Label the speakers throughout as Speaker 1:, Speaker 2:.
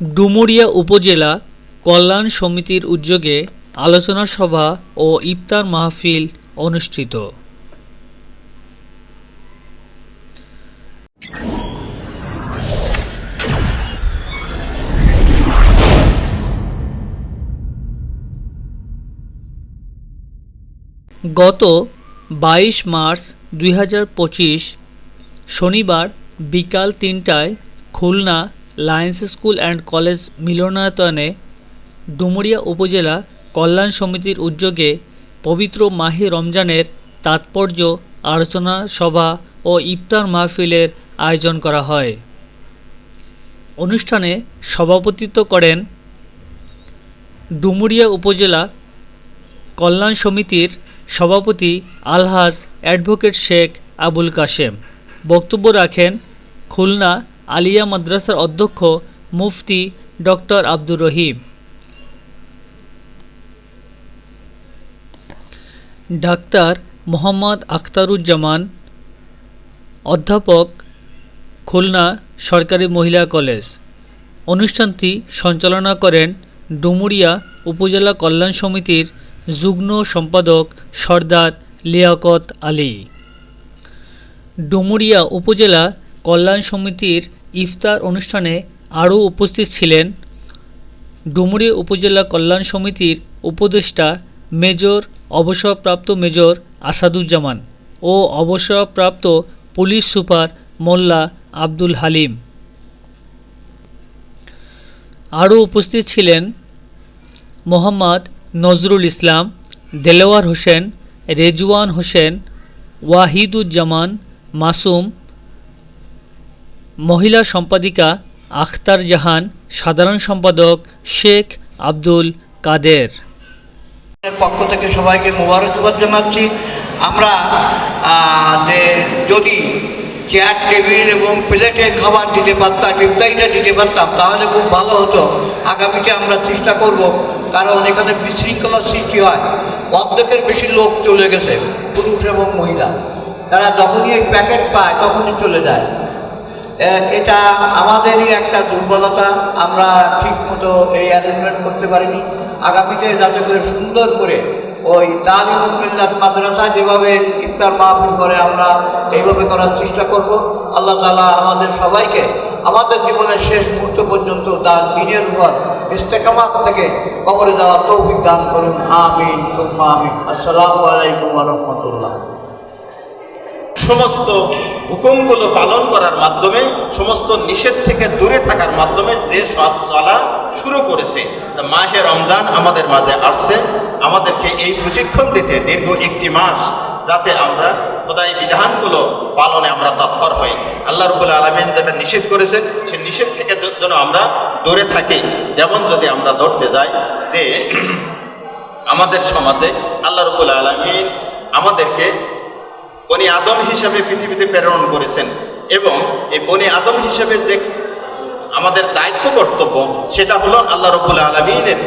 Speaker 1: ডুমুরিয়া উপজেলা কল্যাণ সমিতির উদ্যোগে আলোচনা সভা ও ইফতার মাহফিল অনুষ্ঠিত। গত বাইশ মার্চ দুই হাজার পঁচিশ শনিবার বিকাল তিনটায় Khulna lions school and college মিলনায়তনে ডুমুরিয়া উপজেলা কল্যাণ সমিতির উদ্যোগে পবিত্র মাহে রমজানের তাৎপর্য আলোচনা সভা ও ইফতার মাহফিলের আয়োজন করা হয়। অনুষ্ঠানে সভাপতিত্ব করেন ডুমুরিয়া উপজেলা কল্যাণ সমিতির সভাপতি আলহাজ অ্যাডভোকেট শেখ আবুল কাশেম। বক্তব্য রাখেন খুলনা আলিয়া মাদ্রাসার অধ্যক্ষ মুফতি ডক্টর আব্দুর রহিম। ডাক্তার মোহাম্মদ আখতারুজ্জামান, অধ্যাপক খুলনা সরকারি মহিলা কলেজ। অনুষ্ঠানটি সঞ্চালনা করেন ডুমুরিয়া উপজেলা কল্যাণ সমিতির যুগ্ম সম্পাদক সর্দার লিয়াকত আলী। ডুমুরিয়া উপজেলা কল্যাণ সমিতির ইফতার অনুষ্ঠানে আরও উপস্থিত ছিলেন ডুমুরিয়া উপজেলা কল্যাণ সমিতির উপদেষ্টা মেজর, অবসরপ্রাপ্ত মেজর আসাদুজ্জামান ও অবসরপ্রাপ্ত পুলিশ সুপার মোল্লা আব্দুল হালিম। আরও উপস্থিত ছিলেন মোহাম্মদ নজরুল ইসলাম, দেলোয়ার হোসেন, রেজওয়ান হোসেন, ওয়াহিদুজ্জামান, মাসুম মহিলা সম্পাদিকা আখতার জাহান, সাধারণ সম্পাদক শেখ আব্দুল কাদের।
Speaker 2: পক্ষ থেকে সবাইকে মোবারকবাদ জানাচ্ছি। আমরা যদি চেয়ার টেবিল এবং প্লেটে খাবার দিতে পারতাম ইফতারিটা দিতে পারতাম, তাহলে খুব ভালো হতো। আগামীতে আমরা চেষ্টা করব, কারণ এখানে বিশৃঙ্খলার সৃষ্টি হয়। অর্ধেকের বেশি লোক চলে গেছে, পুরুষ এবং মহিলা। তারা যখনই এই প্যাকেট পায়, তখনই চলে যায়। এটা আমাদেরই একটা দুর্বলতা, আমরা ঠিক মতো এই অ্যারেঞ্জমেন্ট করতে পারিনি। আগামীতে যাতে করে সুন্দর করে ওই তালিমুল্লাহ মাদ্রাসা যেভাবে ইফতার মাহফিল করে, আমরা এইভাবে করার চেষ্টা করব। আল্লাহ তালা আমাদের সবাইকে আমাদের জীবনের শেষ মুহূর্ত পর্যন্ত তার দিনের উপর ইস্তেকামাত থেকে কবরে যাওয়ার তৌফিক দান করুন। আমিন আমিন। আসসালামু আলাইকুম রহমতুল্লাহ।
Speaker 3: সমস্ত হুকুমগুলো পালন করার মাধ্যমে, সমস্ত নিষেধ থেকে দূরে থাকার মাধ্যমে যে সৎ চলা শুরু করেছে। মাহে রমজান আমাদের মাঝে আসছে। আমাদেরকে এই প্রশিক্ষণ দিতে দীর্ঘ একটি মাস যাতে আমরা খোদাই বিধানগুলো পালনে আমরা তৎপর হই। আল্লাহ রবুল আলমিন যেটা নিষেধ করেছেন সে নিষেধ থেকে যেন আমরা দূরে থাকি। যেমন যদি আমরা ধরতে যাই যে আমাদের সমাজে আল্লাহ রবুল আলমিন আমাদেরকে আদম হিসাবে পৃথিবীতে প্রেরণ করেছেন এবং এই বনে আদম হিসাবে যে আমাদের দায়িত্ব কর্তব্য, সেটা হলো আল্লাহ রবুল আলমিনের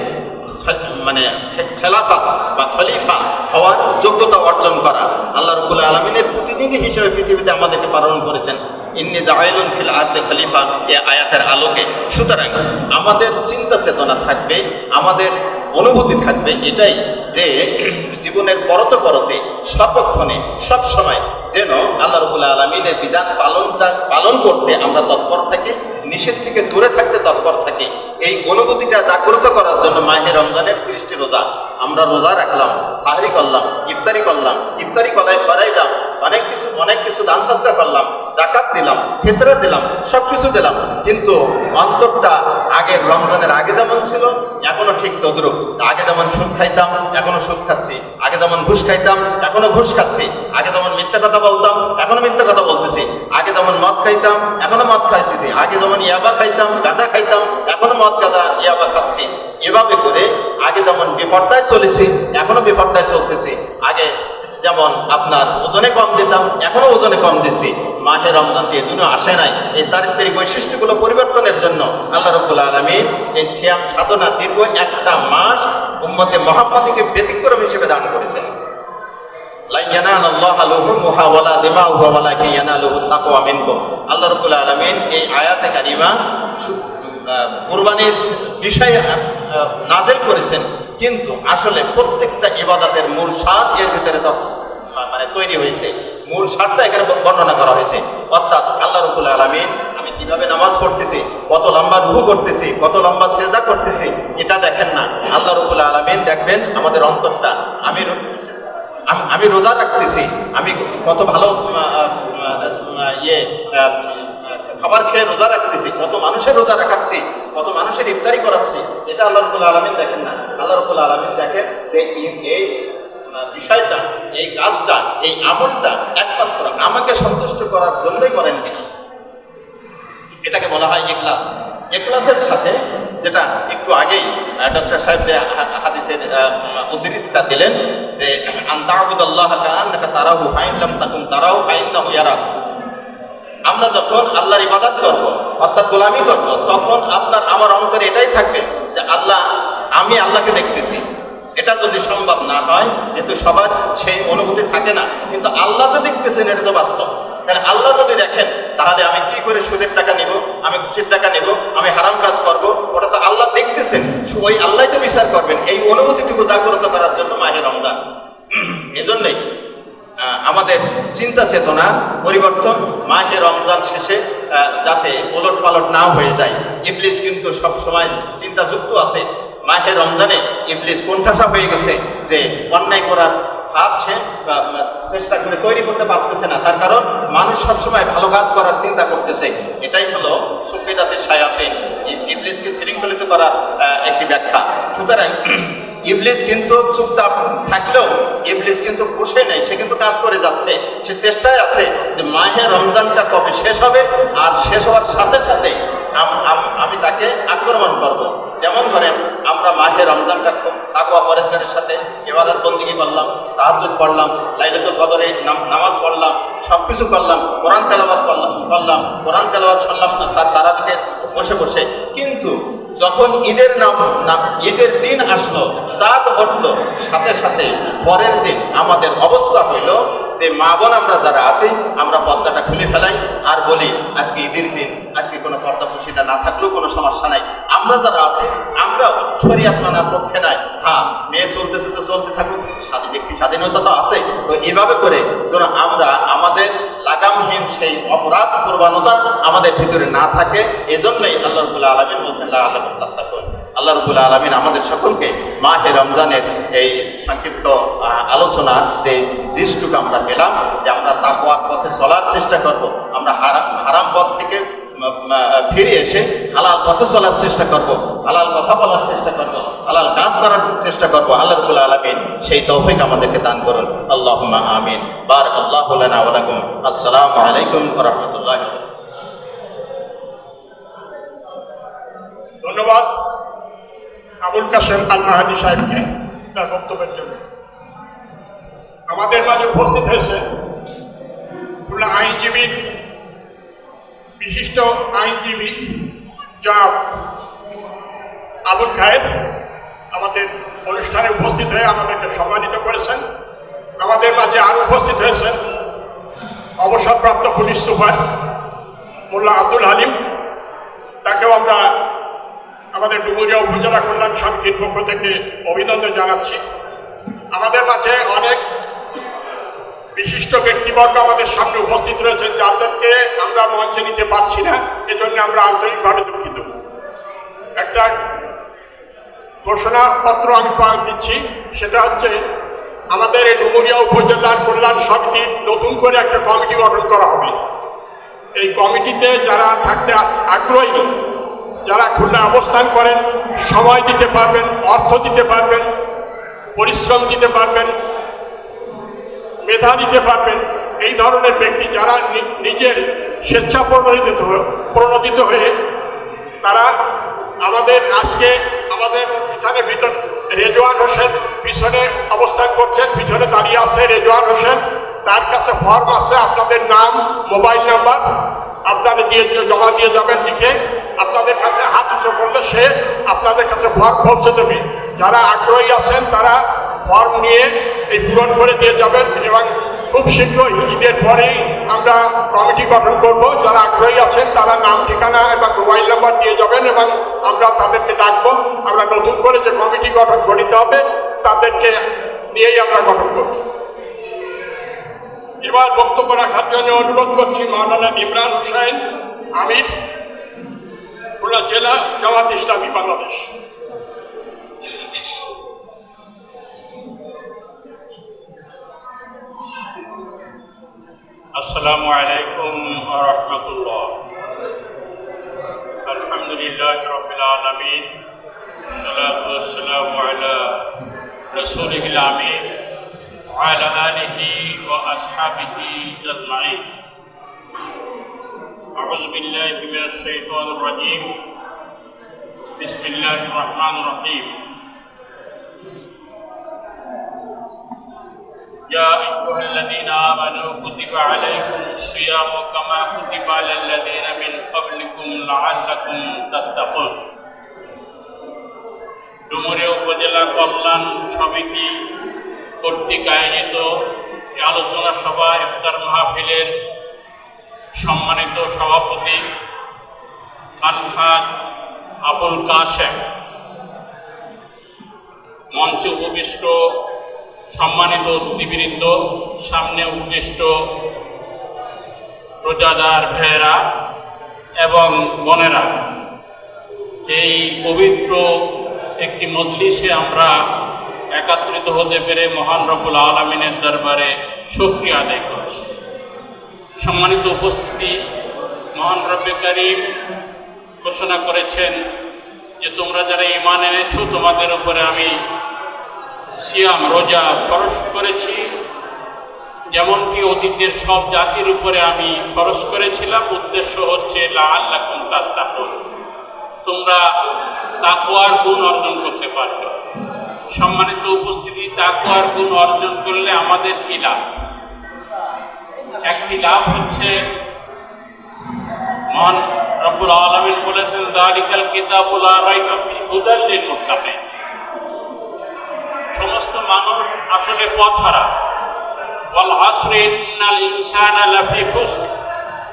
Speaker 3: মানে খেলাফা বা খলিফা হওয়ার যোগ্যতা অর্জন করা। আল্লাহ রবুল আলমিনের প্রতিনিধি হিসেবে পৃথিবীতে আমাদেরকে পালন করেছেন। ইন্নি জাহাইলুন ফিল আর্দে খলিফা, এ আয়াতের আলোকে। সুতরাং আমাদের চিন্তা চেতনা থাকবে, আমাদের অনুভূতি থাকবে এটাই যে জীবনের পরতে পরতে, সর্বক্ষণে সব সময় যেন আল্লাহ রবুল্লা আলমিনের বিধান পালনটা, পালন করতে আমরা তৎপর থাকি, নিষেধ থেকে দূরে থাকতে তৎপর থাকি। এই অনুভূতিটা জাগ্রত করার জন্য মাহে রমজানের তিরিশটি রোজা আমরা রোজা রাখলাম, সাহরি করলাম, ইফতারি করলাম, ইফতারি কলাই বাড়াইলাম, অনেক কিছু অনেক কিছু দান সদ্গা করলাম, জাকাত দিলাম, ফেতরা দিলাম সব কিছু দিলাম। কিন্তু অন্তরটা আগের রমজানের আগে যেমন ছিল, এখনও ঠিক তদ্রুপ। আগে যেমন সুদ খাইতাম, এখনও সুদ খাচ্ছি। আগে যেমন ঘুষ খাইতাম, এখনও ঘুষ খাচ্ছি। আগে যেমন মিথ্যা কথা বলতাম, এখনও মিথ্যা কথা বলতেছি। আগে যেমন মদ খাইতাম, এখনও মদ খাইতেছি। আগে যেমন ইয়াবা খাইতাম, গাঁজা খাইতাম, এখনও মদ, গাঁজা, ইয়াবা খাচ্ছি। এভাবে করে আগে যেমন বিপর্দায় চলেছি, এখনও বিপর্দায় চলতেছি। আগে যেমন আপনার ওজনে কম দিতাম, এখনও ওজনে কম দিচ্ছি। মাহে রমজানটি এই জন্য আসে নাই। এই চারিত্রিক বৈশিষ্ট্যগুলো পরিবর্তনের জন্য আল্লাহ রব্বুল আলমিন এই শ্যাম সাধনা দীর্ঘ একটা মাস উম্মতে মোহাম্মদীকে ব্যতিক্রম হিসেবে দান করেছেন। আল্লাহ এই আয়াতে কারিমা বিষয়ে নাজেল করেছেন। কিন্তু আসলে প্রত্যেকটা ইবাদতের মূল স্বাদ এর ভিতরে মানে তৈরি হয়েছে। মূল স্বাদটা এখানে বর্ণনা করা হয়েছে। অর্থাৎ আল্লাহ রবুল আলমিন আমি কীভাবে নামাজ পড়তেছি, কত লম্বা রুহু করতেছি, কত লম্বা সেজদা করতেছি, এটা দেখেন না। আল্লাহ রবুল আলমিন দেখবেন আমাদের অন্তরটা। আমি আমি রোজা রাখতেছি। আমি কত ভালো ইয়ে খাবার খেয়ে রোজা রাখতেছি, কত মানুষের রোজা রাখাচ্ছি, কত মানুষের ইফতারি করাচ্ছি, এটা আল্লাহ রবুল আলমিন দেখেন না। আল্লাহ রবুল আলমিন দেখেন যে এই- বিষয়টা, এই কাজটা, এই আমলটা একমাত্র আমাকে সন্তুষ্ট করার জন্যই করেন কিনা এটাকে বলা হয় এক্লাস এক্লাসের সাথে যেটা একটু আগেই ডক্টর সাহেব যে হাদিসের উদ্ধৃতিটা দিলেন যে আন্তাবুদাল্লাহ কান্নাকা তারাহু ফাইনলাম তাকুম তারাও ফাইন্না হুয়ারা আমরা যখন আল্লাহর ইবাদত করব, অর্থাৎ গোলামি করব, তখন আপনার, আমার অন্তরে এটাই থাকবে যে আল্লাহ, আমি আল্লাহকে দেখতেছি। এটা যদি সম্ভব না হয়, যেহেতু সবার সেই অনুভূতি থাকে না, কিন্তু আল্লাহ যে দেখতেছেন, এটা তো বাস্তব। তাহলে আল্লাহ যদি দেখেন, তাহলে আমি কি করে সুদের টাকা নিব, আমি খুশির টাকা নিব, আমি হারাম কাজ করব? ওটা তো আল্লাহ দেখতেছেন। ওই আল্লাহ তো বিচার করবেন। এই অনুভূতিটুকু জাগ্রত করার জন্য মাহের রমজান। এজন্যই আমাদের চিন্তা চেতনার পরিবর্তন মাহে রমজান শেষে যাতে ওলট পালট না হয়ে যায়। ইবলিস কিন্তু সব সময় চিন্তাযুক্ত আছে, মাহে রমজানে ইবলিস কোণঠাসা হয়ে গেছে যে অন্যায় করার হাত সে চেষ্টা করে তৈরি করতে পারতেছে না। তার কারণ মানুষ সবসময় ভালো কাজ করার চিন্তা করতেছে। এটাই হলো সুফিদাতে সায়াতিন। ইবলিসকে শৃঙ্খলিত করার একটি ব্যাখ্যা। সুতরাং ইবলিস কিন্তু চুপচাপ থাকলেও ইবলিস কিন্তু বসে নেই, সে কিন্তু কাজ করে যাচ্ছে সে চেষ্টায় আছে যে মাহে রমজানটা কবে শেষ হবে, আর শেষ হওয়ার সাথে সাথে আম- তাকে আক্রমণ করব। যেমন ধরেন, আমরা মাহে রমজানটা খুব তাকুয়া ফরেজগারের সাথে এবাদত বন্দিগি করলাম তাহাজুদ পড়লাম, লাইলাতুল কদরে নামাজ পড়লাম সব কিছু করলাম, কোরআন তেলাবাদ করলাম করলাম, কোরআন তেলাবাদ শুনলাম তার তারাবিতে বসে বসে কিন্তু যখন ঈদের নাম ঈদের দিন আসলো, চাঁদ উঠল, সাথে সাথে পরের দিন আমাদের অবস্থা হইল যে মা বোন আমরা যারা আছি, আমরা পর্দাটা খুলে ফেলাই আর বলি, আজকে ঈদের দিন, আজকে কোনো পর্দা পুশিদা না থাকলেও কোনো সমস্যা নাই। আমরা যারা আছি আমরা শরিয়াত মানার পক্ষে নাই। হ্যাঁ মেয়ে চলতেছে তো চলতে থাকুক স্বাধীন ব্যক্তি স্বাধীনতা তো আছে। তো এভাবে করে যেন আমরা আমাদের লাগামহীন সেই অপরাধ প্রবণতা আমাদের ভিতরে না থাকে, এজন্যই আল্লাহ রবুল্লাহ আলমিন বলছেন আল্লাহ তাত্তাকুন। আল্লাহ রবুল্লাহ আলমিন আমাদের সকলকে মাহে রমজানের এই সংক্ষিপ্ত আলোচনার যে জিনিসটুকু আমরা পেলাম, যে আমরা তাকওয়ার পথে চলার চেষ্টা করব, আমরা হারাম হারাম পথ থেকে ফিরে এসে হালাল পথে চলার চেষ্টা করব, হালাল কথা বলার চেষ্টা করব, হালাল কাজ করার চেষ্টা করব, আল্লাহ রবুল্লাহ আলমিন সেই তৌফিক আমাদেরকে দান করুন। আল্লাহ আমিন। বার আল্লাহ আলাইকুম আসসালামু আলাইকুম রহমতুল্লাহ
Speaker 4: ধন্যবাদ। আবুল কাসেম আল সাহেবকে তার বক্তব্যের জন্য। আমাদের মাঝে উপস্থিত হয়েছে আইনজীবী, বিশিষ্ট আইনজীবী জনাব আবুল খায়ের আমাদের অনুষ্ঠানে উপস্থিত হয়ে আমাদেরকে সম্মানিত করেছেন। আমাদের মাঝে আরও উপস্থিত হয়েছেন অবসরপ্রাপ্ত পুলিশ সুপার মোল্লা আব্দুল হালিম। তাকেও আমরা আমাদের ডুমুরিয়া উপজেলা কল্যাণ সমিতির পক্ষ থেকে অভিনন্দন জানাচ্ছি। আমাদের মাঝে অনেক বিশিষ্ট ব্যক্তিবর্গ আমাদের সামনে উপস্থিত রয়েছেন, যাদেরকে আমরা মঞ্চে নিতে পারছি না। এজন্য আমরা আন্তরিকভাবে দুঃখিত। একটা ঘোষণাপত্র আমি দিচ্ছি, সেটা হচ্ছে আমাদের এই ডুমুরিয়া উপজেলার কল্যাণ সমিতির নতুন করে একটা কমিটি গঠন করা হবে। এই কমিটিতে যারা থাকতে আগ্রহী যারা খুলনা অবস্থান করেন, সময় দিতে পারবেন, অর্থ দিতে পারবেন, পরিশ্রম দিতে পারবেন, মেধা দিতে পারবেন, এই ধরনের ব্যক্তি যারা নিজের স্বেচ্ছা প্রণোদিত প্রণোদিত হয়ে তারা আমাদের আজকে আমাদের অনুষ্ঠানের ভিতর রেজওয়ান হোসেন পিছনে অবস্থান করছেন, পিছনে দাঁড়িয়ে আছে রেজওয়ান হোসেন। তার কাছে ফর্ম আছে, আপনাদের নাম মোবাইল নাম্বার আপনারা দিয়ে জমা দিয়ে যাবেন লিখে। আপনাদের কাছে হাত উঁচু করলে সে আপনাদের কাছে ফর্ম পৌঁছে দেবে যারা আগ্রহী আছেন, তারা ফর্ম নিয়ে এই পূরণ করে দিয়ে যাবেন এবং খুব শীঘ্রই, ঈদের পরেই আমরা কমিটি গঠন করব। যারা আগ্রহী আছেন, তারা নাম, ঠিকানা এবং মোবাইল নাম্বার নিয়ে যাবেন এবং আমরা তাদেরকে ডাকবো। আমরা নতুন করে যে কমিটি গঠন করিতে হবে, তাদেরকে নিয়েই আমরা গঠন করব। এবার বক্তব্য রাখার জন্য অনুরোধ করছি মাওলানা ইমরান হোসেন, আমির খুলনা জেলা জামাত ইসলামী বাংলাদেশ
Speaker 5: السلام عليكم ورحمة الله الحمد لله رب العالمين الصلاة والسلام على رسوله الأمين وعلى آله وأصحابه أجمعين أعوذ بالله من الشيطان الرجيم بسم الله الرحمن الرحيم يا أيها الذين آمنوا كتب عليكم الصيام كما كتب على الذين من قبلكم لعلكم تتقون ডুমুরিয়া উপজেলা কল্যাণ সমিতি কর্তৃক আয়োজিত এই আলোচনা সভা ইফতার মাহফিলের সম্মানিত সভাপতি আলহাজ আবুল কাশেম, মঞ্চে উপবিষ্ট সম্মানিত অতিথিবৃন্দ, সামনে উদ্দিষ্ট রোজাদার ভেয়েরা এবং বনেরা, এই পবিত্র একটি মজলিসে আমরা একাত্রিত হতে পেরে মহান রবুল আলমিনের দরবারে সক্রিয় আদায় করছি। সম্মানিত উপস্থিতি, মহান রব্বে করিম ঘোষণা করেছেন যে তোমরা যারা ইমান এনেছো, তোমাদের উপরে আমি সিয়াম, রোজা খরচ করেছি। যেমনটি অতীতের সব জাতির উপরে আমি খরচ করেছিলাম, উদ্দেশ্য হচ্ছে আল্লাহ তাত্তাকুন। তোমরা তাকুয়ার গুণ অর্জন করতে পারবে। সম্মানিত উপস্থিতি তাকুয়ার গুণ অর্জন করলে আমাদের কি লাভ? একটি লাভ হচ্ছে। মহান রফুল আলমিন বলেছেন, দালিকাল কিতাবুল আরাইবা ফি হুদাল্লিল মুত্তাকিন। সমস্ত মানুষ আসলে পথহারা। ওয়াল আসরি ইন্নাল ইনসানা লাফি খুসর।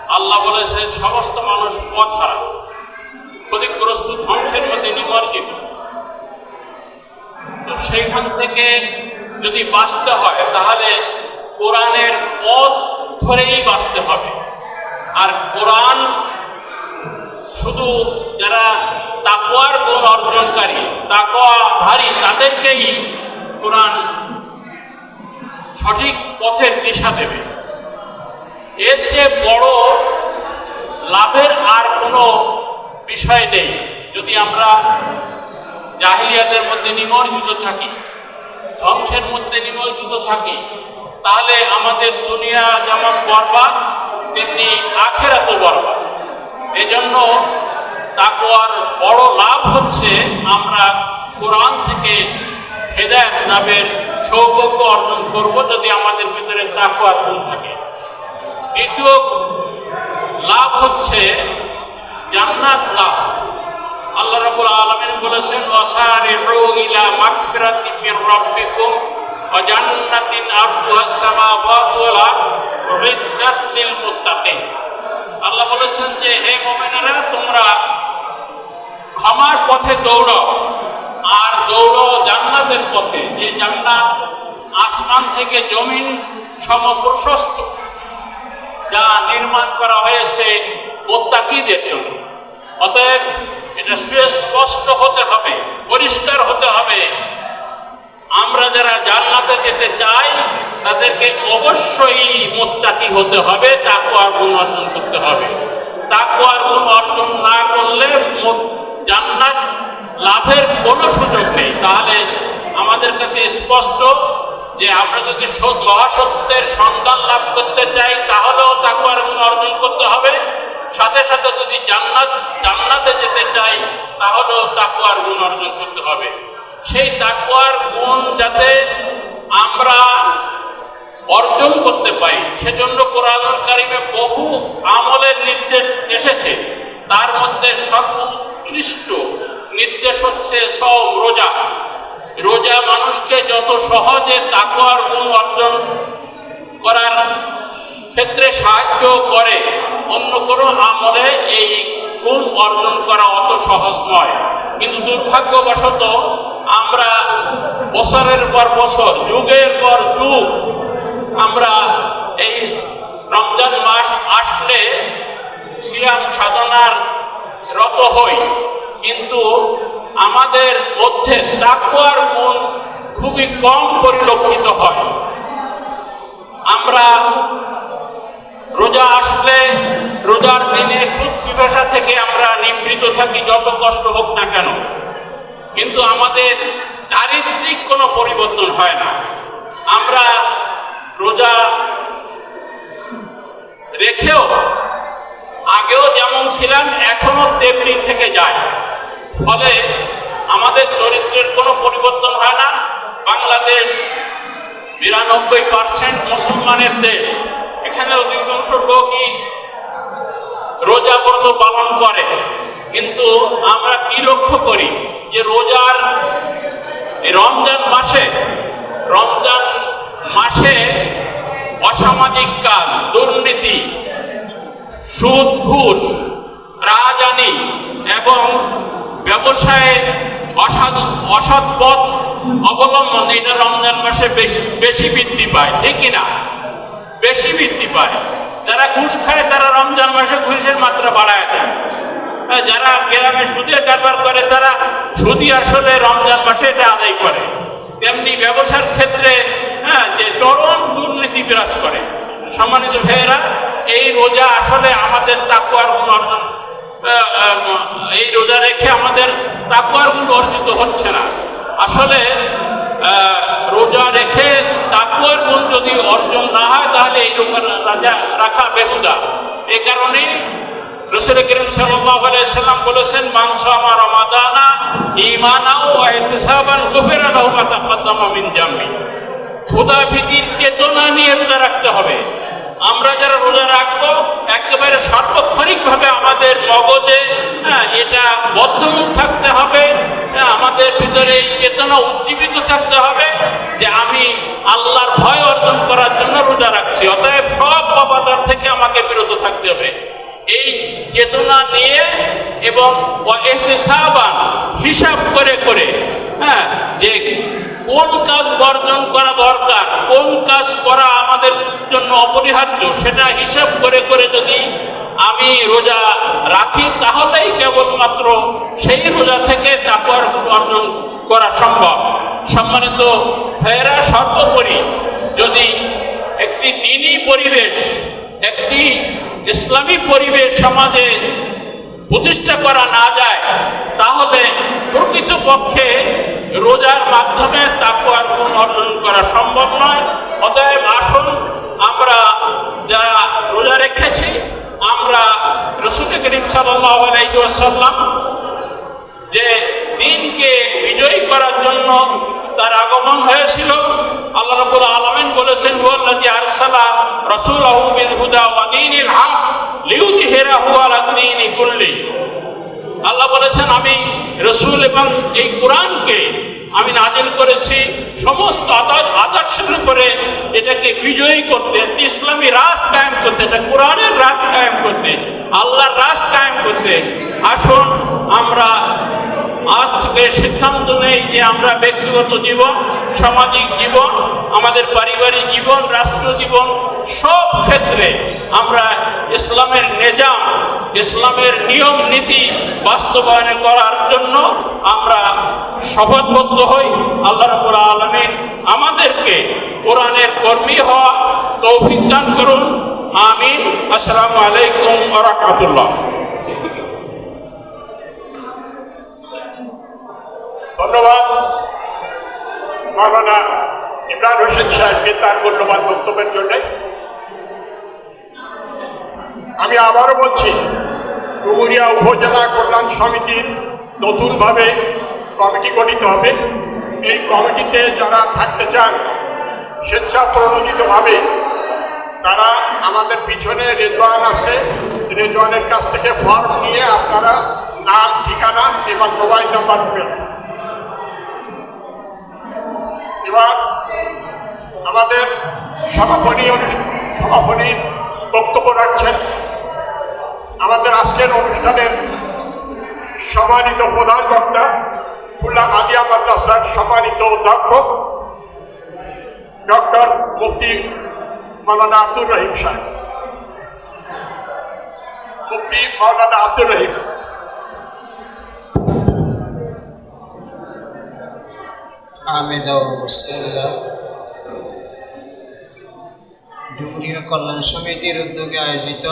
Speaker 5: আল্লাহ বলেছেন, সমস্ত মানুষ পথহারা। ক্ষতিগ্রস্ত ধ্বংসের মধ্যে নিমজ্জিত। তো সেইখান থেকে যদি বাঁচতে হয়, তাহলে কোরআনের পথ ধরেই বাঁচতে হবে। আর কোরআন শুধু যারা তাকোয়ার গুণ অর্জনকারী তাকোয়াধারী তাদেরকেই কোরআন সঠিক পথের দিশা দেবে। এর যে বড় লাভের আর কোনো বিষয় নেই। যদি আমরা জাহিলিয়াতের মধ্যে নিমজ্জিত থাকি, ধ্বংসের মধ্যে নিমজ্জিত থাকি তাহলে আমাদের দুনিয়া যেমন বরবাদ, তেমনি আখেরাতও বরবাদ। এজন্য তাকওয়ার বড় লাভ হচ্ছে আমরা কোরআন থেকে হেদায়ত লাভের সৌভাগ্য অর্জন করব যদি আমাদের ভিতরে তাকওয়ার গুণ থাকে। দ্বিতীয় লাভ হচ্ছে জান্নাত লাভ। আল্লাহ রাব্বুল আলামিন বলেছেন, ওয়াসারিউ ইলা মাগফিরাতিন মির রাব্বিকুম। সামাওয়াতু ওয়াল আরদ উইদ্দাত লিল মুত্তাকিন আল্লাহ বলেছেন যে, হে মুমিনেরা, তোমরা ক্ষমার পথে দৌড়াও। আর দৌড়াও জান্নাতের পথে, যে জান্নাত আসমান থেকে জমিন সম প্রশস্ত যা নির্মাণ করা হয়েছে মোত্তাকিদের জন্য। অতএব এটা সুস্পষ্ট হতে হবে, পরিষ্কার হতে হবে। আমরা যারা জান্নাতে যেতে চাই, তাদেরকে অবশ্যই মোত্তাকি হতে হবে তাকুয়ার গুণ অর্জন করতে হবে। তাকুয়ার গুণ অর্জন না করলে জান্নাত লাভের কোনো সুযোগ নেই। তাহলে আমাদের কাছে স্পষ্ট যে আমরা যদি মহাসত্যের সন্ধান লাভ করতে চাই, তাহলেও তাকুয়ার গুণ অর্জন করতে হবে। সাথে সাথে যদি জান্নাত জান্নাতে যেতে চাই, তাহলেও তাকুয়ার গুণ অর্জন করতে হবে। সেই তাকুয়ার গুণ যাতে আমরা অর্জন করতে পারি। সেজন্য কোরআন কারিমে বহু আমলের নির্দেশ এসেছে। তার মধ্যে সর্বোৎকৃষ্ট নির্দেশ হচ্ছে সব রোজা। রোজা মানুষকে যত সহজে তাকুয়ার গুণ অর্জন করার ক্ষেত্রে সাহায্য করে, অন্য কোনো আমলে এই গুণ অর্জন করা অত সহজ নয়। কিন্তু দুর্ভাগ্যবশত আমরা বছরের পর বছর, যুগের পর যুগ, আমরা এই রমজান মাস আসলে সিয়াম সাধনার রত হই। কিন্তু আমাদের মধ্যে তাকুয়ার গুণ খুবই কম পরিলক্ষিত হয়। আমরা রোজা আসলে রোজার দিনে খুব পিপাসা থেকে আমরা নিবৃত থাকি, যত কষ্ট হোক না কেন। কিন্তু আমাদের চারিত্রিক কোনো পরিবর্তন হয় না। আমরা রোজা রেখেও আগেও যেমন ছিলাম এখনও তেমনি থেকে যায়। ফলে আমাদের চরিত্রের কোনো পরিবর্তন হয় না। বাংলাদেশ বিরানব্বই পার্সেন্ট মুসলমানের দেশ। এখানে অধিকাংশ লোকই রোজা ব্রত পালন করে। কিন্তু আমরা কি লক্ষ্য করি? যে রোজার রমজান মাসে রমজান মাসে অসামাজিক কাজ, দুর্নীতি, সুদ, ঘুষ রাজানি এবং ব্যবসায়ে অসৎ অসৎ পথ অবলম্বন, এটা রমজান মাসে বেশি বেশি বৃদ্ধি পায়, ঠিক না? বেশি বৃদ্ধি পায়। যারা ঘুষ খায়, তারা রমজান মাসে ঘুষের মাত্রা বাড়ায় দেয়। যারা গ্রামে সুদের কারবার করে, তারা সুদি আসলে রমজান মাসে এটা আদায় করে। তেমনি ব্যবসার ক্ষেত্রে হ্যাঁ যে চরম দুর্নীতি বিরাজ করে। সম্মানিত ভাইয়েরা, এই রোজা আসলে আমাদের তাকুয়ার গুণ অর্জন এই রোজা রেখে আমাদের তাকুয়ার গুণ অর্জিত হচ্ছে না। আসলে রোজা রেখে তাকুয়ার গুণ যদি অর্জন না হয়, তাহলে এই রোজা রাজা রাখা বেহুদা। এই কারণে রসুল করিম আলাইহি সাল্লাম বলেছেন, মাংস আমার রমাদানা ঈমানা ও ইহতিসাবান গুফিরা লাহু মা তাকাদ্দামা মিন জামবি। খোদা ভীতির চেতনা নিয়ে রোজা রাখতে হবে। আমরা যারা রোজা রাখব, একেবারে সার্বক্ষণিকভাবে আমাদের মগজে হ্যাঁ এটা বদ্ধমূল থাকতে হবে। হ্যাঁ আমাদের ভিতরে এই চেতনা উজ্জীবিত থাকতে হবে যে আমি আল্লাহর ভয় অর্জন করার জন্য রোজা রাখছি। অতএব সব পাপাচার থেকে আমাকে বিরত থাকতে হবে। এই চেতনা নিয়ে এবং হিসাব করে করে হ্যাঁ যে কোন কাজ বর্জন করা দরকার, কোন কাজ করা আমাদের জন্য অপরিহার্য, সেটা হিসাব করে করে যদি আমি রোজা রাখি, তাহলেই কেবলমাত্র সেই রোজা থেকে গুণ অর্জন করা সম্ভব। সম্মানিত ভাইয়েরা, সর্বোপরি যদি একটি দিনী পরিবেশ একটি ইসলামী পরিবেশ সমাজে প্রতিষ্ঠা করা না যায়, তাহলে প্রকৃতপক্ষে রোজার মাধ্যমে তাকুয়ার গুণ অর্জন করা সম্ভব নয়। অতএব আসুন, আমরা যারা রোজা রেখেছি, আমরা রসুল করিম সাল্লাহ আলাইসাল্লাম যে দিনকে বিজয়ী করার জন্য তার আগমন হয়েছিল। আল্লাহ রাব্বুল আলামিন বলেছেন ওয়াল্লাযী আরসালা রাসূলাহু বিল হুদা ওয়া দীনিল হক লিইউযহিরাহু আলা দীনি কুল্লি। আল্লাহ বলেছেন, আমি রসুল এবং এই কোরআনকে আমি নাজিল করেছি সমস্ত আদর- আদর্শের উপরে এটাকে বিজয়ী করতে, ইসলামী রাজ কায়েম করতে, এটা কোরআনের রাজ কায়েম করতে, আল্লাহর রাজ কায়েম করতে। আসুন, আমরা আজ থেকে সিদ্ধান্ত নেই যে আমরা ব্যক্তিগত জীবন, সামাজিক জীবন, আমাদের পারিবারিক জীবন রাষ্ট্র জীবন, সব ক্ষেত্রে আমরা ইসলামের নিজাম, ইসলামের নিয়ম নীতি বাস্তবায়ন করার জন্য আমরা শপথবদ্ধ হই। আল্লাহ রাবুল আলমিন আমাদেরকে কোরআনের কর্মী হওয়া তৌফিক দান করুন। আমিন। আসসালামু আলাইকুম রহমতুল্লাহ।
Speaker 4: ধন্যবাদ। মাওলানা ইমরান হোসেন সাহেবকে তার মূল্যবান বক্তব্যের জন্য। আমি আবারও বলছি, ডুমুরিয়া উপজেলা কল্যাণ সমিতির নতুনভাবে কমিটি গঠিত হবে। এই কমিটিতে যারা থাকতে চান স্বেচ্ছা প্রণোদিতভাবে তারা আমাদের পিছনে রেজওয়ান আছে। রেজওয়ানের কাছ থেকে ফর্ম নিয়ে আপনারা নাম, ঠিকানা এবং মোবাইল নাম্বার দেবেন এবার আমাদের সমাপনী সমাপনীর বক্তব্য রাখছেন। আমাদের আজকের অনুষ্ঠানের সম্মানিত প্রধান বক্তা খুলনা আলিয়া মাদ্রাসার সম্মানিত অধ্যক্ষ ডক্টর মুফতি মাওলানা আব্দুর রহিম সাহেব। মুফতি মাওলানা আব্দুর রহিম।
Speaker 6: আহমেদ মুসাল্লাহ জুমুরিয়া কল্যাণ সমিতির উদ্যোগে আয়োজিত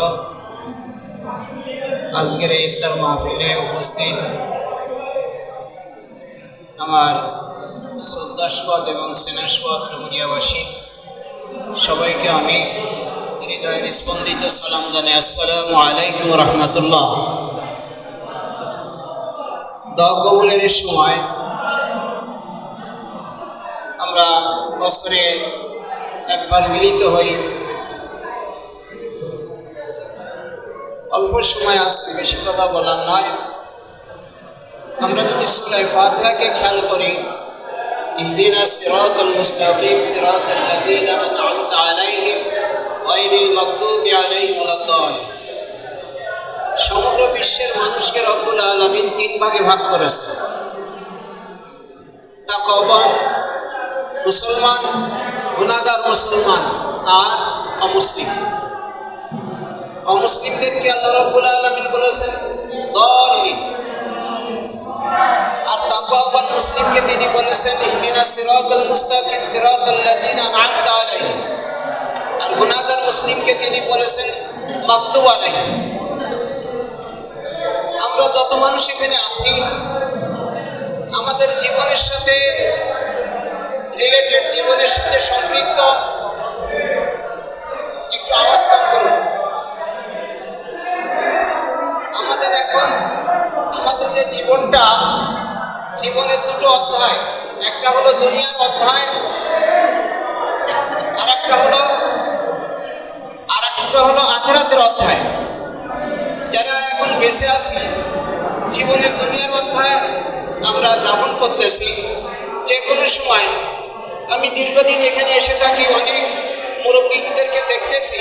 Speaker 6: আজকের এই ইফতার মাহফিলে উপস্থিত আমার শ্রদ্ধাস্পদ এবং স্নেহাস্পদ ডুমুরিয়াবাসী সবাইকে আমি হৃদয়ের স্পন্দিত সালাম জানাই আসসালামু আলাইকুম রহমতুল্লাহ। দোয়া কবুলের এই সময় আমরা বছরে একবার মিলিত হই। অল্প সময় আসছে বেশি কথা বলার নয়। আমরা যদি সুরাই ফাতিহাকে খেয়াল করি, ইহদিনা সিরাতাল মুস্তাকিম, সিরাতাল লাযিনা আন'আমতা আলাইহিম গায়রিল মাগদুবি আলাইহিম ওয়ালাদ-দাল্লিন সমগ্র বিশ্বের মানুষকে রব্বুল আলামিন তিন ভাগে ভাগ করেছেন তাকওয়াবান মুসলমান, গুণাগার মুসলমান, আর অমুসলিম। অমুসলিমদেরকে আল্লাহ রব্বুল আলমিন বলেছেন দলিন আর তাকওয়াবান মুসলিমকে তিনি বলেছেন, ইহদিনা সিরাতাল মুস্তাকিম, সিরাতাল লাযিনা আন'আমতা আলাইহিম। আর গুণাগার মুসলিমকে তিনি বলেছেন মাকতুব আলাইহিম। আমরা যত মানুষ এখানে আসি আমাদের জীবনের সাথে রিলেটেড জীবনের সাথে সম্পৃক্ত। একটু আওয়াজ কম করুন। আমাদের এখন, আমাদের যে জীবনটা, জীবনের দুটো অধ্যায়। একটা হলো দুনিয়ার অধ্যায় আর একটা হলো আর একটা হলো আখেরাতের অধ্যায়। যারা এখন বেঁচে আছি, জীবনের দুনিয়ার অধ্যায় আমরা যাপন করতেছি। যে কোনো সময় আমি দীর্ঘদিন এখানে এসে থাকি, অনেক মুরব্বীদেরকে দেখতেছি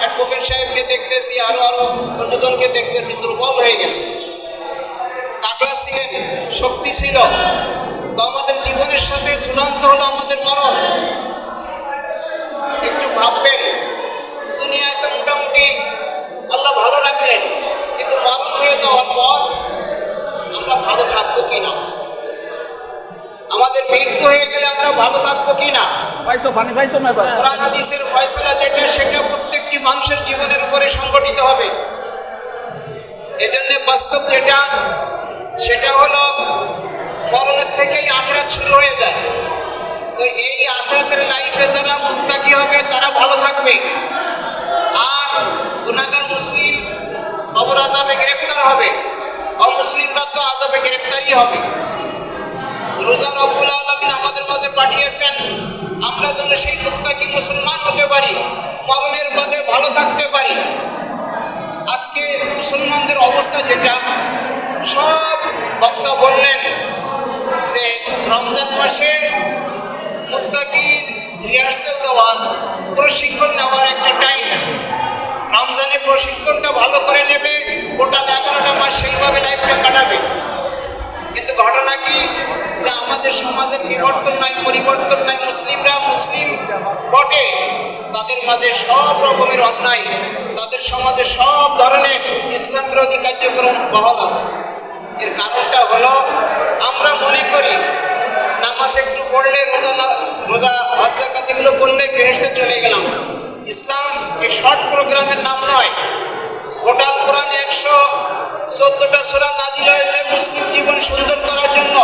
Speaker 6: অ্যাডভোকেট সাহেবকে দেখতেছি, আরও আরও অন্যজনকে দেখতেছি, দুর্বল হয়ে গেছে। টাকা ছিলেন শক্তি ছিল, তো আমাদের জীবনের সাথে চূড়ান্ত হলো আমাদের মরণ। একটু ভাববেন দুনিয়ায় তো মোটামুটি আল্লাহ ভালো রাখলেন, কিন্তু মরণ হয়ে যাওয়ার পর আমরা ভালো থাকব কিনা? আমাদের মৃত্যু হয়ে গেলে আমরা ভালো থাকব কিনা? কোরআন হাদিসের ফয়সালা যেটা সেটা প্রত্যেকটি মানুষের জীবনের উপরে সংগঠিত হবে। এজন্য বাস্তব যেটা সেটা হলো মরণের থেকেই আখরাত শুরু হয়ে যায়। তো এই আখরাতের লাইফে যারা মুত্তাকি হবে তারা ভালো থাকবে। আর গুনাহগার মুসলিম কবর আজাবে গ্রেফতার হবে। অমুসলিমরা তো আজাবে গ্রেফতারই হবে। রোজা রব্বুল আলমিন আমাদের মাঝে পাঠিয়েছেন। আমরা যেন সেই মুত্তাকি মুসলমান হতে পারি, মরণের পথে ভালো থাকতে পারি। আজকে মুসলমানদের অবস্থা যেটা, সব বক্তা বললেন যে রমজান মাসে মুত্তাকির রিহার্সেল দেওয়ার, প্রশিক্ষণ নেওয়ার একটা টাইম রমজানে প্রশিক্ষণটা ভালো করে নেবে, গোটা এগারোটা মাস সেইভাবে লাইফটা কাটাবে। কিন্তু ঘটনা কি? যে আমাদের সমাজের বিবর্তন নাই, পরিবর্তন নাই, মুসলিমরা মুসলিম বটে। তাদের মাঝে সব রকমের অন্যায়, তাদের সমাজে সব ধরনের ইসলাম বিরোধী কার্যক্রম বহাল আছে। এর কারণটা হলো, আমরা মনে করি, নামাজ একটু পড়লে রোজা রোজা, হজ জাকাত এগুলো করলে বেহেস্তে চলে গেলাম। ইসলাম এই শর্ট প্রোগ্রামের নাম নয়। গোটা কোরআন একশো চোদ্দটা সুরা নাজিল হয়েছে মুসলিম জীবন সুন্দর করার জন্য।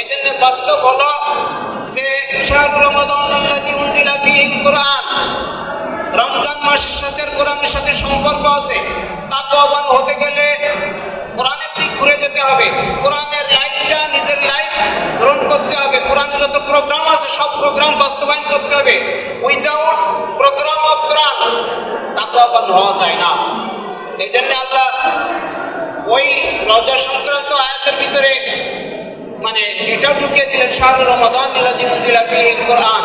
Speaker 6: এই জন্য বাস্তব হলো যে কোরআন। রমজান মাসের সাথে কোরআনের সাথে সম্পর্ক আছে। তাকওয়াবান হতে গেলে কোরআনের দিক ঘুরে যেতে হবে। কোরআনের লাইফটা নিজের লাইফ গ্রহণ করতে হবে। কোরআনে যত প্রোগ্রাম আছে, সব প্রোগ্রাম বাস্তবায়ন করতে হবে। উইদাউট প্রোগ্রাম অফ কোরআন তাকওয়াবান হওয়া যায় না। এই জন্য আল্লাহ ওই রজা সংক্রান্ত আয়াতের ভিতরে মানে এটাও ঢুকিয়ে দিলেন শাহরুর রমাদান কোরআন।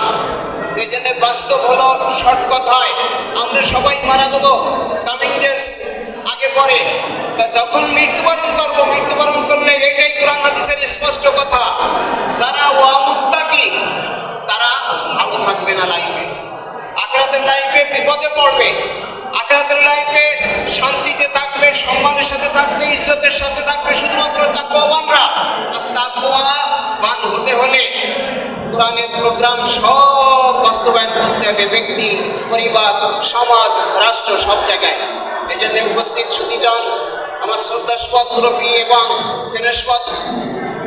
Speaker 6: এই জন্য বাস্তব হলো, শর্ট কথায় আমরা সবাই মারা যাব কামিং ডেজ আগে পরে। তা যখন মৃত্যুবরণ করব, মৃত্যুবরণ করলে এটাই কোরআন হাদিসের স্পষ্ট কথা। যারা ওয়ামুত্তাকি, তারা ভালো থাকবে না লাইফে আখরাতের লাইফে বিপদে পড়বে। আখরাতের লাইফে শান্তিতে থাকবে, সম্মানের সাথে থাকবে, ইজ্জতের সাথে থাকবে, শুধুমাত্র তাকওয়াবানরা আর তাকওয়াবান হতে হলে কোরআনের প্রোগ্রাম সব বাস্তবায়ন করতে হবে, ব্যক্তি, পরিবার, সমাজ, রাষ্ট্র, সব জায়গায়। এই জন্য উপস্থিত সুদীজন আমার শ্রদ্ধাস্পদ মুরব্বী এবং স্নেহস্পদ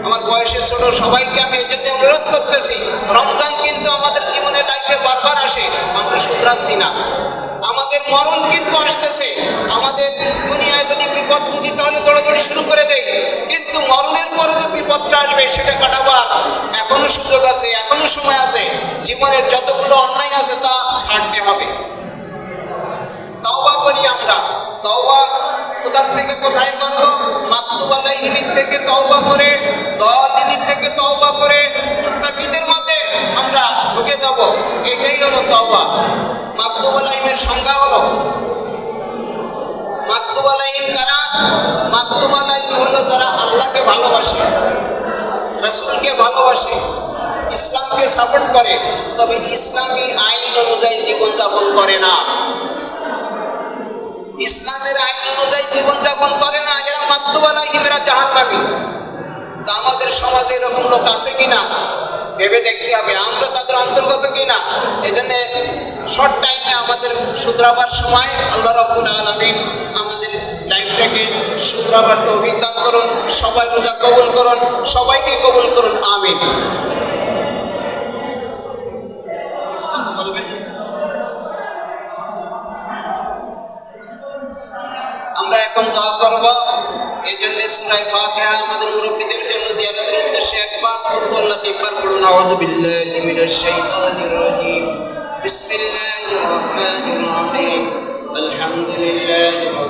Speaker 6: আমার বয়সে ছোট সবাইকে আমি এই জন্য অনুরোধ করতেছি, রমজান কিন্তু আমাদের জীবনে লাইফে বারবার আসে, আমরা শুধরাচ্ছি না। সেটা কাটাবার এখনও সুযোগ আছে, এখনও সময় আছে। জীবনের যতগুলো অন্যায় আছে তা ছাড়তে হবে। তওবা করি আমরা। তওবা কোথার থেকে কোথায় করব? মাকতুবালাই লিমিট থেকে তওবা করে দল লিমিট থেকে তওবা করে, মুত্তাকিদের মাঝে আমরা ঢুকে যাব। এটাই হলো তওবা। মাকতুবালাইমের সংজ্ঞা হলো মাকতুবালাইন কারা? মাকতুবালাইন হলো যারা আল্লাহকে ভালোবাসে। রসুলকে ভালোবাসে, ইসলামকে সাপোর্ট করে, তবে ইসলামী আইন অনুযায়ী জীবনযাপন করে না। ইসলামের আইন অনুযায়ী জীবনযাপন করে না, এরা মাত্তবালা হিমেরা জাহান পাবি তা আমাদের সমাজে এরকম লোক আছে কিনা? ভেবে দেখতে হবে, আমরা তাদের অন্তর্গত কিনা? এই জন্য শর্ট টাইমে আমাদের শুধরাবার সময়, আল্লাহ রব্বুল আলমিন আমাদের মাহফিলটাকে শুক্রবার অভিজ্ঞান করুন, সবাই রোজা কবুল করুন, সবাইকে কবুল করুন আমি আমরা এখন দোয়া করব এই জন্য সুরাই ফাতিহা আমাদের মুরব্বীদের জন্য জিয়ারতের উদ্দেশ্যে একবার ফুটবল লাতিফবার করুন আওয়াজ বিল্লাহি মিনাশ শাইতানির রাজিম। বিসমিল্লাহির রহমানির রহিম। আলহামদুলিল্লাহি